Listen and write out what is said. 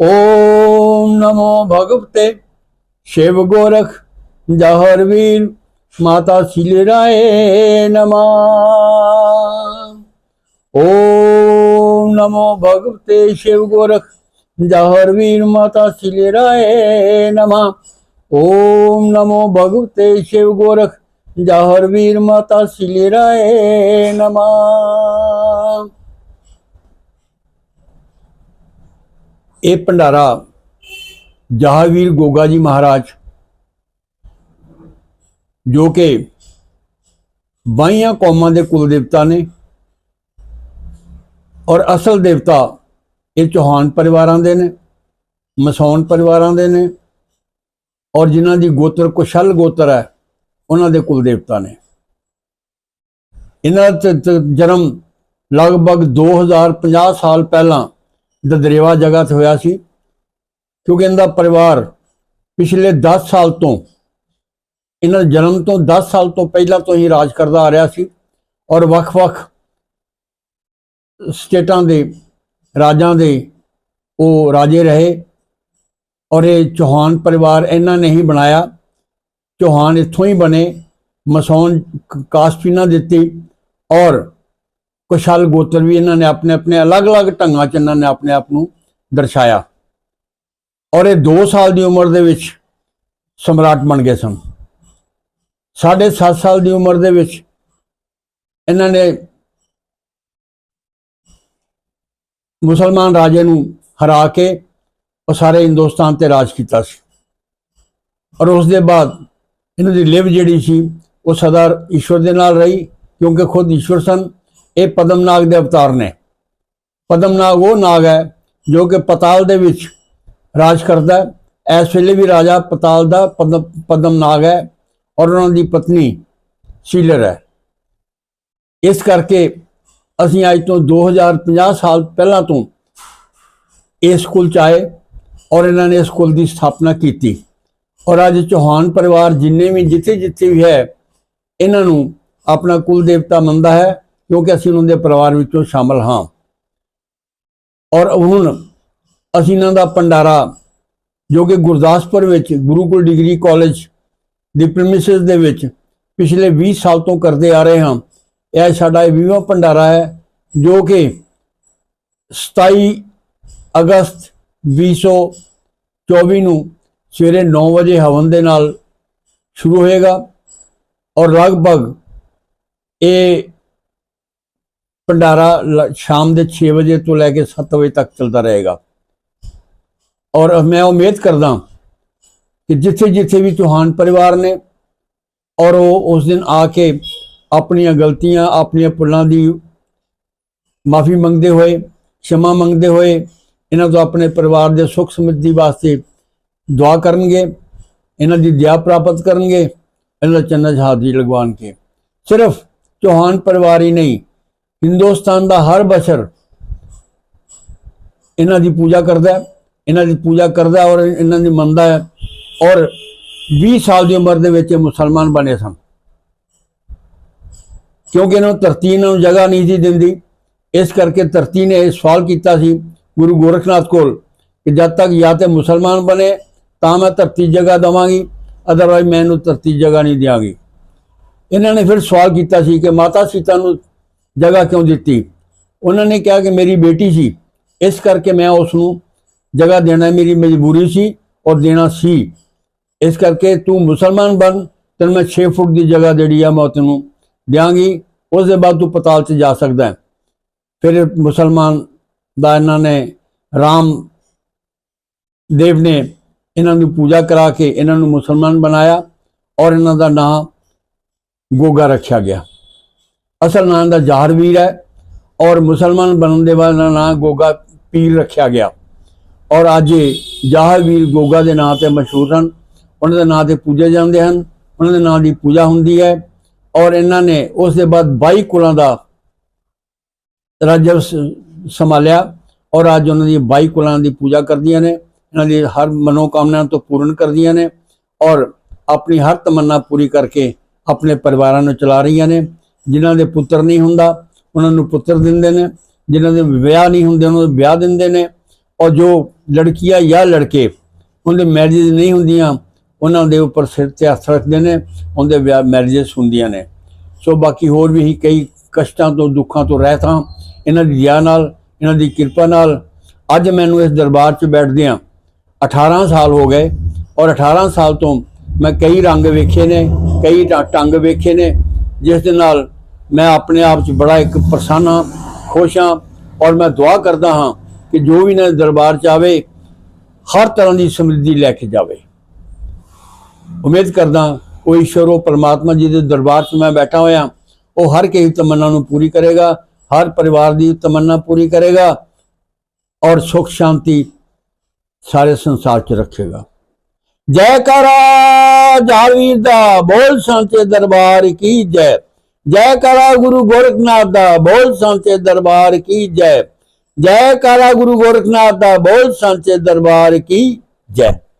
ওম নমো ভগবতে শিব গোরখ জহরবীর মাতা শিলিরায় নমা। ওম নমো ভগবতে শিব গোরখ জহরবীর মাতা শিলিরায় নমা। ওম নমো ভগবতে শিব গোরখ জহরবীর মাতা শিলিরায় নমা। ਇਹ ਭੰਡਾਰਾ ਜਹਾਵੀਰ ਗੋਗਾ ਜੀ ਮਹਾਰਾਜ ਜੋ ਕਿ ਬਾਈਆਂ ਕੌਮਾਂ ਦੇ ਕੁਲ ਦੇਵਤਾ ਨੇ ਔਰ ਅਸਲ ਦੇਵਤਾ ਇਹ ਚੌਹਾਨ ਪਰਿਵਾਰਾਂ ਦੇ ਨੇ, ਮਸੌਣ ਪਰਿਵਾਰਾਂ ਦੇ ਨੇ ਔਰ ਜਿਨ੍ਹਾਂ ਦੀ ਗੋਤਰ ਕੁਸ਼ਲ ਗੋਤਰ ਹੈ, ਉਹਨਾਂ ਦੇ ਕੁਲ ਦੇਵਤਾ ਨੇ। ਇਹਨਾਂ ਦਾ ਤ- ਤ- ਜਨਮ ਲਗਭਗ 2050 ਸਾਲ ਪਹਿਲਾਂ ਦਦਰੇਵਾ ਜਗ੍ਹਾ ਤੇ ਹੋਇਆ ਸੀ, ਕਿਉਂਕਿ ਇਹਨਾਂ ਦਾ ਪਰਿਵਾਰ ਪਿਛਲੇ 10 ਸਾਲ ਤੋਂ, ਇਹਨਾਂ ਦੇ ਜਨਮ ਤੋਂ 10 ਸਾਲ ਤੋਂ ਪਹਿਲਾਂ ਤੋਂ ਹੀ ਰਾਜ ਕਰਦਾ ਆ ਰਿਹਾ ਸੀ ਔਰ ਵੱਖ-ਵੱਖ ਸਟੇਟਾਂ ਦੇ ਰਾਜਾਂ ਦੇ ਉਹ ਰਾਜੇ ਰਹੇ ਔਰ ਇਹ ਚੌਹਾਨ ਪਰਿਵਾਰ ਇਹਨਾਂ ਨੇ ਹੀ ਬਣਾਇਆ। ਚੌਹਾਨ ਇੱਥੋਂ ਹੀ ਬਣੇ, ਮਸੌਣ, ਕ- ਕਾਸਟ ਇਹਨਾਂ ਦਿੱਤੀ ਔਰ ਕੁਸ਼ਲ ਗੋਤਰ ਵੀ ਇਹਨਾਂ ਨੇ ਆਪਣੇ ਆਪਣੇ ਅਲੱਗ-ਅਲੱਗ ਢੰਗਾਂ 'ਚ ਇਹਨਾਂ ਨੇ ਆਪਣੇ ਆਪ ਨੂੰ ਦਰਸਾਇਆ। ਔਰ ਇਹ 2 ਸਾਲ ਦੀ ਉਮਰ ਦੇ ਵਿੱਚ ਸਮਰਾਟ ਬਣ ਗਏ ਸਨ। ਸਾਢੇ 7 ਸਾਲ ਦੀ ਉਮਰ ਦੇ ਵਿੱਚ ਇਹਨਾਂ ਨੇ ਮੁਸਲਮਾਨ ਰਾਜੇ ਨੂੰ ਹਰਾ ਕੇ ਉਹ ਸਾਰੇ ਹਿੰਦੁਸਤਾਨ ਤੇ ਰਾਜ ਕੀਤਾ ਸੀ। ਔਰ ਉਸ ਦੇ ਬਾਅਦ ਇਹਨਾਂ ਦੀ ਲਿਵ ਜਿਹੜੀ ਸੀ, ਉਹ ਸਦਾ ਈਸ਼ਵਰ ਦੇ ਨਾਲ ਰਹੀ ਕਿਉਂਕਿ ਖੁਦ ਈਸ਼ਵਰ ਸਨ। ਇਹ ਪਦਮ ਨਾਗ ਦੇ ਅਵਤਾਰ ਨੇ। ਪਦਮ ਨਾਗ ਉਹ ਨਾਗ ਹੈ ਜੋ ਕਿ ਪਤਾਲ ਦੇ ਵਿੱਚ ਰਾਜ ਕਰਦਾ ਹੈ। ਇਸ ਵੇਲੇ ਵੀ ਰਾਜਾ ਪਤਾਲ ਦਾ ਪਦਮ ਨਾਗ ਹੈ ਔਰ ਉਹਨਾਂ ਦੀ ਪਤਨੀ ਸ਼ੀਲਰ ਹੈ। ਇਸ ਕਰਕੇ ਅਸੀਂ ਅੱਜ ਤੋਂ 2050 ਸਾਲ ਪਹਿਲਾਂ ਤੋਂ ਇਸ ਸਕੂਲ ਚ ਆਏ ਔਰ ਇਹਨਾਂ ਨੇ ਇਸ ਸਕੂਲ ਦੀ ਸਥਾਪਨਾ ਕੀਤੀ। ਔਰ ਅੱਜ ਚੌਹਾਨ ਪਰਿਵਾਰ ਜਿੰਨੇ ਵੀ ਜਿੱਥੇ ਜਿੱਥੇ ਵੀ ਹੈ, ਇਹਨਾਂ ਨੂੰ ਆਪਣਾ ਕੁਲ ਦੇਵਤਾ ਮੰਨਦਾ ਹੈ। ਕਿਉਂਕਿ ਅਸੀਂ ਉਹਨਾਂ ਦੇ ਪਰਿਵਾਰ ਵਿੱਚੋਂ ਸ਼ਾਮਲ ਹਾਂ। ਔਰ ਹੁਣ ਅਸੀਂ ਇਹਨਾਂ ਦਾ ਭੰਡਾਰਾ ਜੋ ਕਿ ਗੁਰਦਾਸਪੁਰ ਵਿੱਚ ਗੁਰੂਕੁਲ ਡਿਗਰੀ ਕਾਲਜ ਦੀ ਪ੍ਰੈਮਿਸਿਸ ਦੇ ਵਿੱਚ ਪਿਛਲੇ 20 ਸਾਲ ਤੋਂ ਕਰਦੇ ਆ ਰਹੇ ਹਾਂ। ਇਹ ਸਾਡਾ 20ਵਾਂ ਭੰਡਾਰਾ ਹੈ ਜੋ ਕਿ 27 ਅਗਸਤ 2024 ਨੂੰ ਸਵੇਰੇ 9 ਵਜੇ ਹਵਨ ਦੇ ਨਾਲ ਸ਼ੁਰੂ ਹੋਏਗਾ। ਔਰ ਲਗਭਗ ਇਹ ਭੰਡਾਰਾ ਸ਼ਾਮ ਦੇ 6 ਵਜੇ ਤੋਂ ਲੈ ਕੇ 7 ਵਜੇ ਤੱਕ ਚੱਲਦਾ ਰਹੇਗਾ। ਔਰ ਮੈਂ ਉਮੀਦ ਕਰਦਾ ਕਿ ਜਿੱਥੇ ਜਿੱਥੇ ਵੀ ਚੌਹਾਨ ਪਰਿਵਾਰ ਨੇ ਔਰ ਉਹ ਉਸ ਦਿਨ ਆ ਕੇ ਆਪਣੀਆਂ ਗਲਤੀਆਂ, ਆਪਣੀਆਂ ਭੁੱਲਾਂ ਦੀ ਮਾਫੀ ਮੰਗਦੇ ਹੋਏ, ਸ਼ਮਾ ਮੰਗਦੇ ਹੋਏ ਇਹਨਾਂ ਤੋਂ ਆਪਣੇ ਪਰਿਵਾਰ ਦੇ ਸੁੱਖ ਸਮਿੱਧੀ ਵਾਸਤੇ ਦੁਆ ਕਰਨਗੇ, ਇਹਨਾਂ ਦੀ ਦਿਆ ਪ੍ਰਾਪਤ ਕਰਨਗੇ, ਇਹਨਾਂ ਦਾ ਚੰਨਾ ਹਾਜ਼ਰੀ ਲਗਵਾਉਣ ਕੇ ਸਿਰਫ ਚੌਹਾਨ ਪਰਿਵਾਰ ਹੀ ਨਹੀਂ ਹਿੰਦੁਸਤਾਨ ਦਾ ਹਰ ਬਸ਼ਰ ਇਹਨਾਂ ਦੀ ਪੂਜਾ ਕਰਦਾ ਹੈ, ਇਹਨਾਂ ਦੀ ਪੂਜਾ ਕਰਦਾ ਔਰ ਇਹਨਾਂ ਦੀ ਮੰਨਦਾ ਹੈ ਔਰ 20 ਸਾਲ ਦੀ ਉਮਰ ਦੇ ਵਿੱਚ ਇਹ ਮੁਸਲਮਾਨ ਬਣੇ ਸਨ। ਕਿਉਂਕਿ ਇਹਨਾਂ ਨੂੰ ਧਰਤੀ ਇਹਨਾਂ ਨੂੰ ਜਗ੍ਹਾ ਨਹੀਂ ਸੀ ਦਿੰਦੀ, ਇਸ ਕਰਕੇ ਧਰਤੀ ਨੇ ਇਹ ਸਵਾਲ ਕੀਤਾ ਸੀ ਗੁਰੂ ਗੋਰਖਨਾਥ ਕੋਲ ਕਿ ਜਦ ਤੱਕ ਜਾਂ ਤੇ ਮੁਸਲਮਾਨ ਬਣੇ ਤਾਂ ਮੈਂ ਧਰਤੀ ਜਗ੍ਹਾ ਦਵਾਂਗੀ ਅਦਰਵਾਈਜ਼ ਮੈਂ ਇਹਨੂੰ ਧਰਤੀ ਜਗ੍ਹਾ ਨਹੀਂ ਦਿਆਂਗੀ। ਇਹਨਾਂ ਨੇ ਫਿਰ ਸਵਾਲ ਕੀਤਾ ਸੀ ਕਿ ਮਾਤਾ ਸੀਤਾ ਨੂੰ ਜਗ੍ਹਾ ਕਿਉਂ ਦਿੱਤੀ? ਉਹਨਾਂ ਨੇ ਕਿਹਾ ਕਿ ਮੇਰੀ ਬੇਟੀ ਸੀ। ਇਸ ਕਰਕੇ ਮੈਂ ਉਸ ਨੂੰ ਜਗ੍ਹਾ ਦੇਣਾ ਮੇਰੀ ਮਜਬੂਰੀ ਸੀ ਔਰ ਦੇਣਾ ਸੀ। ਇਸ ਕਰਕੇ ਤੂੰ ਮੁਸਲਮਾਨ ਬਣ, ਤੈਨੂੰ ਮੈਂ 6 ਫੁੱਟ ਦੀ ਜਗ੍ਹਾ ਜਿਹੜੀ ਆ, ਮੈਂ ਤੈਨੂੰ ਦਿਆਂਗੀ। ਉਸ ਦੇ ਬਾਅਦ ਤੂੰ ਪਤਾਲ 'ਚ ਜਾ ਸਕਦਾ ਹੈ। ਫਿਰ ਮੁਸਲਮਾਨ ਦਾ ਇਹਨਾਂ ਨੇ ਰਾਮ ਦੇਵ ਨੇ ਇਹਨਾਂ ਨੂੰ ਪੂਜਾ ਕਰਾ ਕੇ ਇਹਨਾਂ ਨੂੰ ਮੁਸਲਮਾਨ ਬਣਾਇਆ ਔਰ ਇਹਨਾਂ ਦਾ ਨਾਮ ਗੋਗਾ ਰੱਖਿਆ ਗਿਆ। ਅਸਲ ਨਾਮ ਦਾ ਜਾਹਰਵੀਰ ਹੈ ਔਰ ਮੁਸਲਮਾਨ ਬਣਨ ਦੇ ਬਾਅਦ ਇਹਨਾਂ ਦਾ ਨਾਮ ਗੋਗਾ ਪੀਰ ਰੱਖਿਆ ਗਿਆ। ਔਰ ਅੱਜ ਇਹ ਜਾਹਰਵੀਰ ਗੋਗਾ ਦੇ ਨਾਂ ਤੇ ਮਸ਼ਹੂਰ ਹਨ। ਉਹਨਾਂ ਦੇ ਨਾਂ ਤੇ ਪੂਜੇ ਜਾਂਦੇ ਹਨ। ਉਹਨਾਂ ਦੇ ਨਾਂ ਦੀ ਪੂਜਾ ਹੁੰਦੀ ਹੈ। ਔਰ ਇਹਨਾਂ ਨੇ ਉਸ ਦੇ ਬਾਅਦ 22 ਕੁਲਾਂ ਦਾ ਰਾਜਵ ਸੰਭਾਲਿਆ। ਔਰ ਅੱਜ ਉਹਨਾਂ ਦੀ 22 ਕੁਲਾਂ ਦੀ ਪੂਜਾ ਕਰਦੀਆਂ ਨੇ। ਇਹਨਾਂ ਦੀ ਹਰ ਮਨੋਕਾਮਨਾ ਤੋਂ ਪੂਰਨ ਕਰਦੀਆਂ ਨੇ। ਔਰ ਆਪਣੀ ਹਰ ਤਮੰਨਾ ਪੂਰੀ ਕਰਕੇ ਆਪਣੇ ਪਰਿਵਾਰਾਂ ਨੂੰ ਚਲਾ ਰਹੀਆਂ ਨੇ। ਜਿਨ੍ਹਾਂ ਦੇ ਪੁੱਤਰ ਨਹੀਂ ਹੁੰਦਾ, ਉਹਨਾਂ ਨੂੰ ਪੁੱਤਰ ਦਿੰਦੇ ਨੇ। ਜਿਨ੍ਹਾਂ ਦੇ ਵਿਆਹ ਨਹੀਂ ਹੁੰਦੇ, ਉਹਨਾਂ ਨੂੰ ਵਿਆਹ ਦਿੰਦੇ ਨੇ। ਔਰ ਜੋ ਲੜਕੀਆਂ ਜਾਂ ਲੜਕੇ, ਉਹਦੇ ਮੈਰਿਜ ਨਹੀਂ ਹੁੰਦੀਆਂ, ਉਹਨਾਂ ਦੇ ਉੱਪਰ ਸਿਰ ਤੇ ਹੱਥ ਰੱਖਦੇ ਨੇ, ਉਹਦੇ ਵਿਆਹ ਮੈਰਿਜਸ ਹੁੰਦੀਆਂ ਨੇ। ਸੋ ਬਾਕੀ ਹੋਰ ਵੀ ਹੀ ਕਈ ਕਸ਼ਟਾਂ ਤੋਂ, ਦੁੱਖਾਂ ਤੋਂ ਰਹਿਤ ਹਾਂ। ਇਹਨਾਂ ਦੀ ਦਇਆ ਨਾਲ, ਇਹਨਾਂ ਦੀ ਕਿਰਪਾ ਨਾਲ ਅੱਜ ਮੈਨੂੰ ਇਸ ਦਰਬਾਰ 'ਚ ਬੈਠਦਿਆਂ 18 ਸਾਲ ਹੋ ਗਏ। ਔਰ 18 ਸਾਲ ਤੋਂ ਮੈਂ ਕਈ ਰੰਗ ਵੇਖੇ ਨੇ, ਕਈ ਢ- ਢੰਗ ਵੇਖੇ ਨੇ, ਜਿਸ ਦੇ ਨਾਲ ਮੈਂ ਆਪਣੇ ਆਪ 'ਚ ਬੜਾ ਇੱਕ ਪ੍ਰਸੰਨ ਹਾਂ ਖੁਸ਼ ਹਾਂ ਔਰ ਮੈਂ ਦੁਆ ਕਰਦਾ ਹਾਂ ਕਿ ਜੋ ਵੀ ਇਹਨਾਂ ਦਰਬਾਰ 'ਚ ਆਵੇ ਹਰ ਤਰ੍ਹਾਂ ਦੀ ਸਮਰਿੱਧੀ ਲੈ ਕੇ ਜਾਵੇ ਉਮੀਦ ਕਰਦਾ ਉਹ ਈਸ਼ਵਰ ਉਹ ਪਰਮਾਤਮਾ ਜੀ ਦੇ ਦਰਬਾਰ 'ਚ ਮੈਂ ਬੈਠਾ ਹੋਇਆ ਉਹ ਹਰ ਕਿਸੇ ਤਮੰਨਾ ਨੂੰ ਪੂਰੀ ਕਰੇਗਾ ਹਰ ਪਰਿਵਾਰ ਦੀ ਤਮੰਨਾ ਪੂਰੀ ਕਰੇਗਾ ਔਰ ਸੁਖ ਸ਼ਾਂਤੀ ਸਾਰੇ ਸੰਸਾਰ 'ਚ ਰੱਖੇਗਾ ਜੈ ਕਰਾ ਜਾਵੀਰ ਦਾ ਬੋਲ ਸੰਤੇ ਦਰਬਾਰ ਕੀ ਜੈ ਜੈ ਕਰਾ ਗੁਰੂ ਗੋਰਖਨਾਥ ਦਾ ਬੋਲ ਸੰਤੇ ਦਰਬਾਰ ਕੀ ਜੈ ਜੈ ਕਰਾ ਗੁਰੂ ਗੋਰਖਨਾਥ ਦਾ ਬੋਲ ਸੰਤੇ ਦਰਬਾਰ ਕੀ ਜੈ